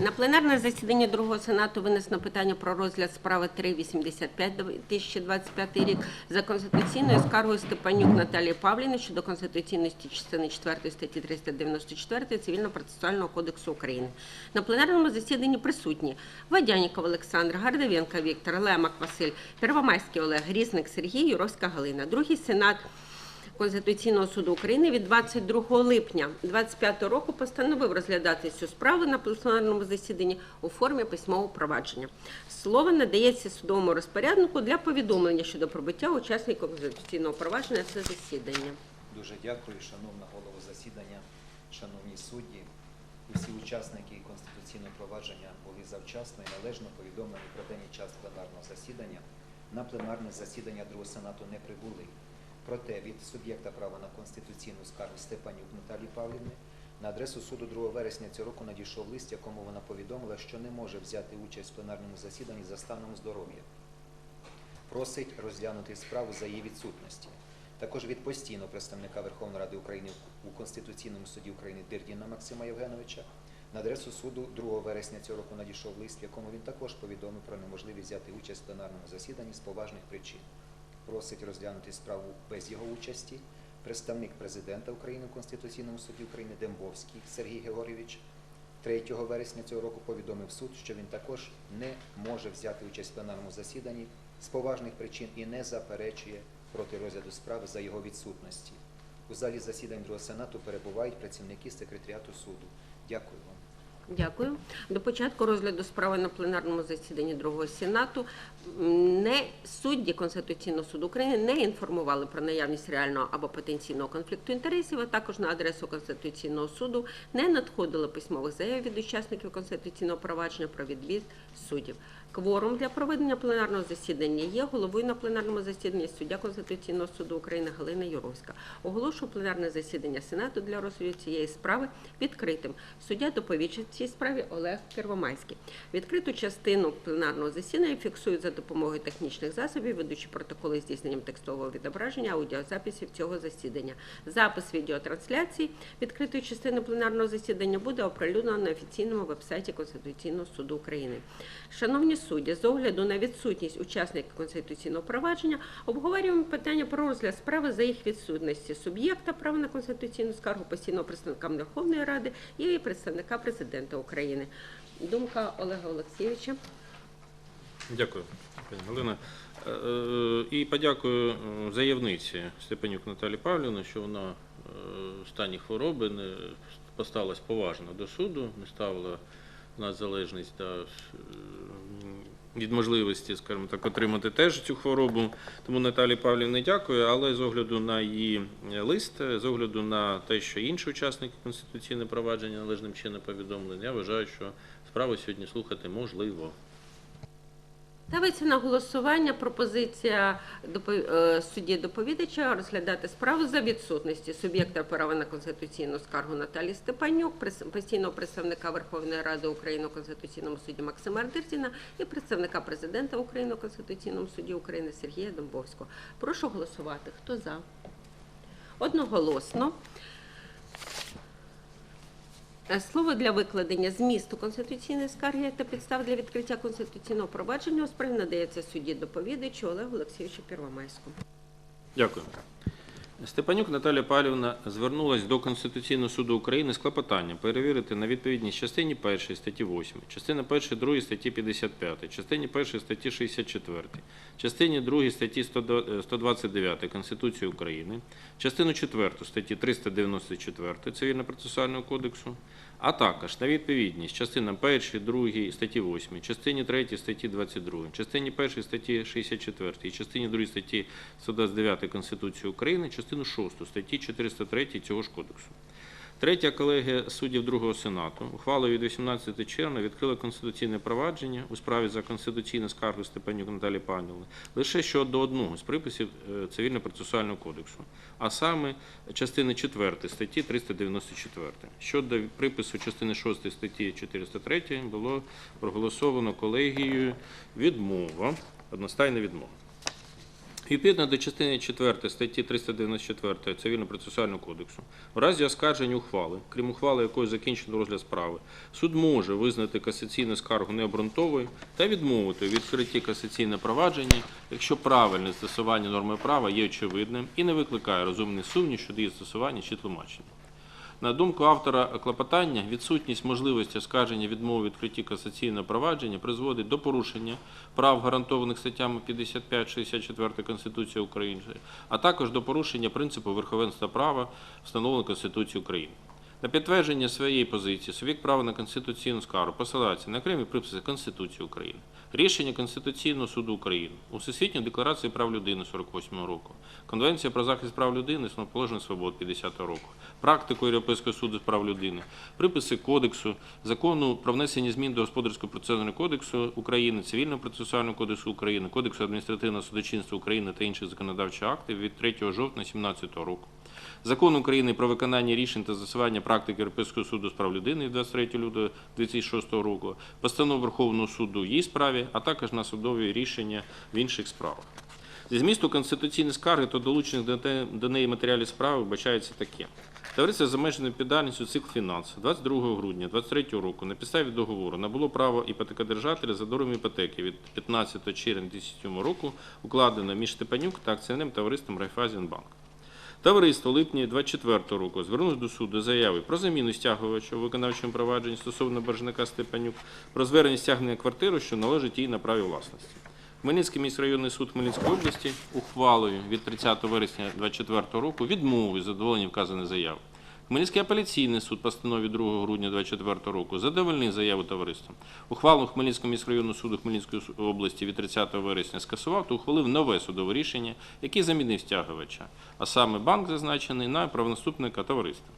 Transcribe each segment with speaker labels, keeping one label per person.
Speaker 1: На пленарне засідання другого сенату винесено питання про розгляд справи 385 2025 рік за конституційною скаргою Степанюк Наталії Павліни щодо конституційності частини 4 статті 394 Цивільно-процесуального кодексу України. На пленарному засіданні присутні Вадяніков Олександр, Гардавенко Віктор, Лемак Василь, Первомайський Олег, Грізник Сергій, Юровська Галина. Другий сенат Конституційного суду України від 22 липня 2025 року постановив розглядати цю справу на пленарному засіданні у формі письмового провадження. Слово надається судовому розпоряднику для повідомлення щодо прибуття учасників конституційного провадження це засідання.
Speaker 2: Дуже дякую, шановна голова засідання, шановні судді і всі учасники конституційного провадження були завчасно і належно повідомлені про день і час пленарного засідання. На пленарне засідання Другого Сенату не прибули. Проте від суб'єкта права на конституційну скаргу Степанюк Наталії Павлівни на адресу суду 2 вересня цього року надійшов лист, якому вона повідомила, що не може взяти участь в пленарному засіданні за станом здоров'я. Просить розглянути справу за її відсутності. Також від постійного представника Верховної Ради України у Конституційному суді України Дирдіна Максима Євгеновича на адресу суду 2 вересня цього року надійшов лист, в якому він також повідомив про неможливість взяти участь в пленарному засіданні з поважних причин. Просить розглянути справу без його участі представник президента України у Конституційному суді України Дембовський Сергій Георгійович 3 вересня цього року повідомив суд, що він також не може взяти участь в пленарному засіданні з поважних причин і не заперечує проти розгляду справи за його відсутності. У залі засідань Другого Сенату перебувають працівники секретаріату суду. Дякую вам.
Speaker 1: Дякую. До початку розгляду справи на пленарному засіданні другого сенату не судді Конституційного суду України не інформували про наявність реального або потенційного конфлікту інтересів, а також на адресу Конституційного суду не надходило письмових заяв від учасників конституційного провадження про відвід суддів. Кворум для проведення пленарного засідання є головою на пленарному засіданні суддя Конституційного суду України Галина Юровська. Оголошую пленарне засідання Сенату для розгляду цієї справи відкритим. Суддя доповідчий цій справі Олег Первомайський. Відкриту частину пленарного засідання фіксують за допомогою технічних засобів, ведучи протоколи здійсненням текстового відображення аудіозаписів цього засідання. Запис відеотрансляції відкритої частини пленарного засідання буде оприлюднено на офіційному вебсайті Конституційного суду України. Шановні судді, з огляду на відсутність учасників конституційного провадження обговорюємо питання про розгляд справи за їх відсутності суб'єкта права на конституційну скаргу постійного представника Верховної Ради і представника президента України. Думка Олега Олексійовича.
Speaker 3: Дякую, пані Галина. Е, е, І подякую е, заявниці Степанюк Наталі Павлівні, що вона в стані хвороби не поставилась поважно до суду, не ставила на залежність та від можливості, скажімо так, отримати теж цю хворобу. Тому Наталі Павлівні дякую, але з огляду на її лист, з огляду на те, що інші учасники конституційного провадження належним чином повідомлені, я вважаю, що справу сьогодні слухати можливо.
Speaker 1: Ставиться на голосування пропозиція е, судді доповідача розглядати справу за відсутності суб'єкта права на конституційну скаргу Наталії Степанюк, постійного представника Верховної Ради України у Конституційному суді Максима Ардирдіна і представника президента України у Конституційному суді України Сергія Домбовського. Прошу голосувати. Хто за? Одноголосно. Е, Слово для викладення змісту конституційної скарги та підстав для відкриття конституційного провадження у справі надається судді доповідачу Олегу Олексійовичу Первомайському.
Speaker 3: Дякую. Степанюк Наталія Павлівна звернулась до Конституційного суду України з клопотанням перевірити на відповідність частині 1 статті 8, частини 1 2 статті 55, частині 1 статті 64, частині 2 статті 129 Конституції України, частину 4 статті 394 Цивільно-процесуального кодексу, а також на відповідність частинам 1, 2 статті 8, частині 3 статті 22, частині 1 статті 64 і частині 2 статті 129 Конституції України, частину 6 статті 403 цього ж кодексу. Третя колегія суддів Другого Сенату ухвалою від 18 червня відкрила конституційне провадження у справі за конституційну скаргу Степанюк Наталі Павлівни лише щодо одного з приписів е, Цивільно-процесуального кодексу, а саме частини 4 статті 394. Щодо припису частини 6 статті 403 було проголосовано колегією відмова, одностайна відмова. Відповідно до частини 4 статті 394 Цивільно-процесуального кодексу, в разі оскарження ухвали, крім ухвали якої закінчено розгляд справи, суд може визнати касаційну скаргу необґрунтовою та відмовити у відкритті касаційне провадження, якщо правильне застосування норми права є очевидним і не викликає розумний сумнів щодо її застосування чи тлумачення. На думку автора клопотання, відсутність можливості оскарження відмови відкритті касаційного провадження призводить до порушення прав, гарантованих статтями 55-64 Конституції України, а також до порушення принципу верховенства права, встановленого Конституцією України. На підтвердження своєї позиції суб'єкт права на конституційну скаргу посилається на окремі приписи Конституції України, рішення Конституційного суду України, у декларацію прав людини 48 року, Конвенція про захист прав людини, основоположних свобод 50 року, практику Європейського суду з прав людини, приписи Кодексу, закону про внесення змін до Господарського процесуального кодексу України, Цивільного процесуального кодексу України, Кодексу адміністративного судочинства України та інших законодавчих актів від 3 жовтня 2017 року. Закон України про виконання рішень та застосування практики Європейського суду з прав людини від 23 лютого 2006 року, постанов Верховного суду в її справі, а також на судові рішення в інших справах. Зі змісту конституційної скарги та долучених до неї матеріалів справи вбачається таке. Товариство з обмеженою відповідальністю «Цикл Фінанс» 22 грудня 2023 року на підставі договору набуло право іпотекодержателя за дорогом іпотеки від 15 червня 2007 року укладено між Степанюк та акціонерним товариством Райфайзенбанк. Товариство липні 24 року звернулося до суду заяви про заміну стягувача у виконавчому провадженні стосовно боржника Степанюк про звернення стягнення квартири, що належить їй на праві власності. Хмельницький міськрайонний суд Хмельницької області ухвалою від 30 вересня 2024 року відмовив задоволення вказаної заяви. Хмельницький апеляційний суд постанові 2 грудня 2024 року задовольнив заяву товариства. Ухвалу Хмельницького міськрайонного суду Хмельницької області від 30 вересня скасував та ухвалив нове судове рішення, яке замінив стягувача, а саме банк зазначений на правонаступника товариства.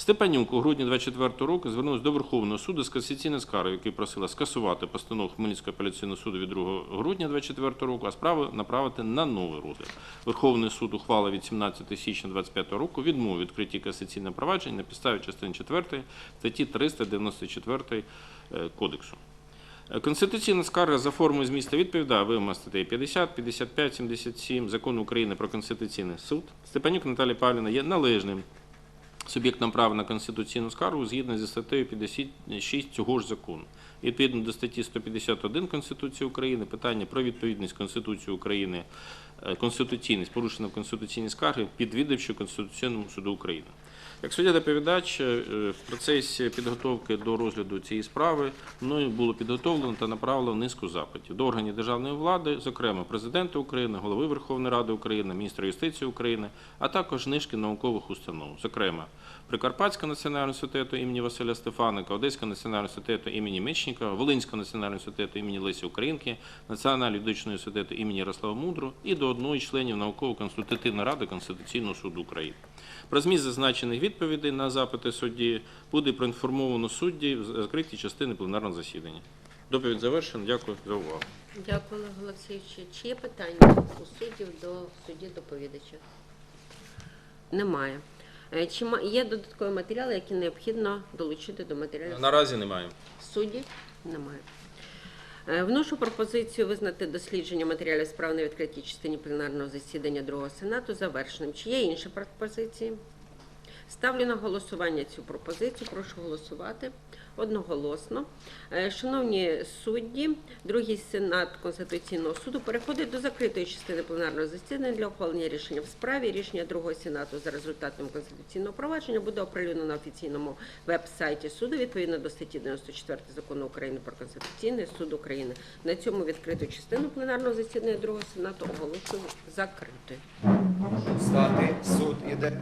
Speaker 3: Степанюк у грудні 24 року звернувся до Верховного суду з касаційною скаргою, який просила скасувати постанову Хмельницького апеляційного суду від 2 грудня 24 року, а справу направити на новий розгляд. Верховний суд ухвала від 17 січня 25 року відмовив відкритті касаційного провадження на підставі частини 4 статті 394 е, Кодексу. Е, Конституційна скарга за формою змісту відповідає вимогам статей 50, 55, 77 Закону України про Конституційний суд. Степанюк Наталія Павлівна є належним суб'єктом права на конституційну скаргу згідно зі статтею 56 цього ж закону. Відповідно до статті 151 Конституції України, питання про відповідність Конституції України, е, конституційність порушена в конституційній скарги підвідавчи Конституційному суду України. Як суддя доповідач, е, в процесі підготовки до розгляду цієї справи мною було підготовлено та направлено низку запитів до органів державної влади, зокрема президента України, голови Верховної Ради України, міністра юстиції України, а також низки наукових установ, зокрема Прикарпатського національного університету імені Василя Стефаника, Одеського національного університету імені Мечникова, Волинського національного університету імені Лесі Українки, Національного юридичного університету імені Ярослава Мудру і до одного із членів науково-консультативної ради Конституційного суду України. Про зміст зазначених відповідей на запити судді буде проінформовано судді в закритій частини пленарного засідання. Доповідь завершена. Дякую за увагу.
Speaker 1: Дякую, Олег Олексійович. Чи є питання у суддів до судді доповідача? Немає. Е, Чи є додаткові матеріали, які необхідно долучити до матеріалів
Speaker 3: Наразі немає.
Speaker 1: судді? Немає. Е, Вношу пропозицію визнати дослідження матеріалів справ на відкритій частині пленарного засідання Другого Сенату завершеним. Чи є інші пропозиції? Ставлю на голосування цю пропозицію. Прошу голосувати одноголосно. Е, Шановні судді, другий сенат Конституційного суду переходить до закритої частини пленарного засідання для ухвалення рішення в справі. Рішення другого сенату за результатом конституційного провадження буде оприлюднено на офіційному веб-сайті суду відповідно до статті 94 закону України про Конституційний суд України. На цьому відкриту частину пленарного засідання другого сенату оголошую закритою.
Speaker 2: Стати, суд іде.